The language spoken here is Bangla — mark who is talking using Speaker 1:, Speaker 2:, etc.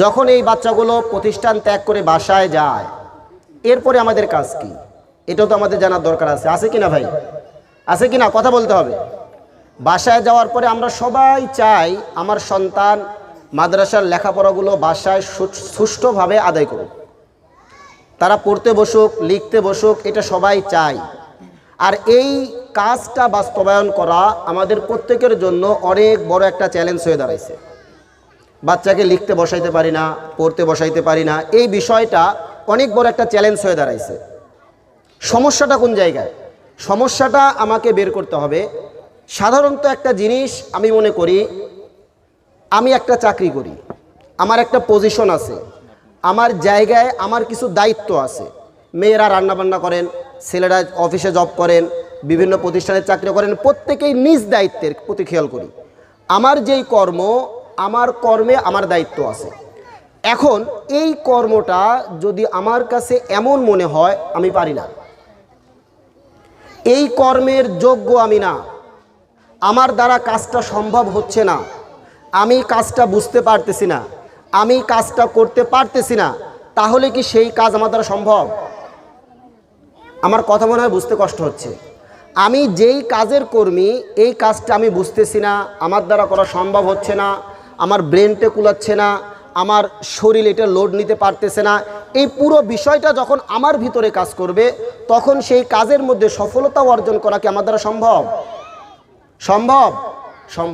Speaker 1: যখন এই বাচ্চাগুলো প্রতিষ্ঠান ত্যাগ করে বাসায় যায়, এরপরে আমাদের কাজ কি? এটাও তো আমাদের জানার দরকার আছে। আছে কি না ভাই? আছে কি না কথা বলতে হবে। বাসায় যাওয়ার পরে আমরা সবাই চাই আমার সন্তান মাদ্রাসার লেখাপড়াগুলো বাসায় সুষ্ঠুভাবে আদায় করুক। তারা পড়তে বসুক, লিখতে বসুক, এটা সবাই চায় আর এই কাজটা বাস্তবায়ন করা আমাদের প্রত্যেকের জন্য অনেক বড় একটা চ্যালেঞ্জ হয়ে দাঁড়াইছে। বাচ্চাকে লিখতে বসাইতে পারি না, পড়তে বসাইতে পারি না। এই বিষয়টা অনেক বড় একটা চ্যালেঞ্জ হয়ে দাঁড়াইছে। সমস্যাটা কোন জায়গায়? সমস্যাটা আমাকে বের করতে হবে। সাধারণত একটা জিনিস আমি মনে করি, আমি একটা চাকরি করি, আমার একটা পজিশন আছে, আমার জায়গায় আমার কিছু দায়িত্ব আছে। মেয়েরা রান্নাবান্না করেন, ছেলেরা অফিসে জব করেন, বিভিন্ন প্রতিষ্ঠানে চাকরি করেন, প্রত্যেকেই নিজ দায়িত্বের প্রতি খেয়াল করি। আমার যেই কর্ম আমার কর্মে আমার দায়িত্ব আছে। এখন এই কর্মটা যদি আমার কাছে এমন মনে হয়, আমি পারি না। এই কর্মের যোগ্য আমি না। আমার দ্বারা কাজটা সম্ভব হচ্ছে না। আমি কাজটা বুঝতে পারতেছি না। আমি কাজটা করতে পারতেছি না। তাহলে কি সেই কাজ আমার দ্বারা সম্ভব? আমার কথা মনে হয় বুঝতে কষ্ট হচ্ছে। আমি যেই কাজের কর্মী, এই কাজটা আমি বুঝতেছি না। আমার দ্বারা করা সম্ভব হচ্ছে না। আমার ব্রেনটা কুলাচ্ছে না, আমার শরীর এটা লোড নিতে পারতেছে না। এই পুরো বিষয়টা যখন আমার ভিতরে কাজ করবে, তখন সেই কাজের মধ্যে সফলতা অর্জন করা কি আমার দ্বারা সম্ভব? সম্ভব? সম্ভব।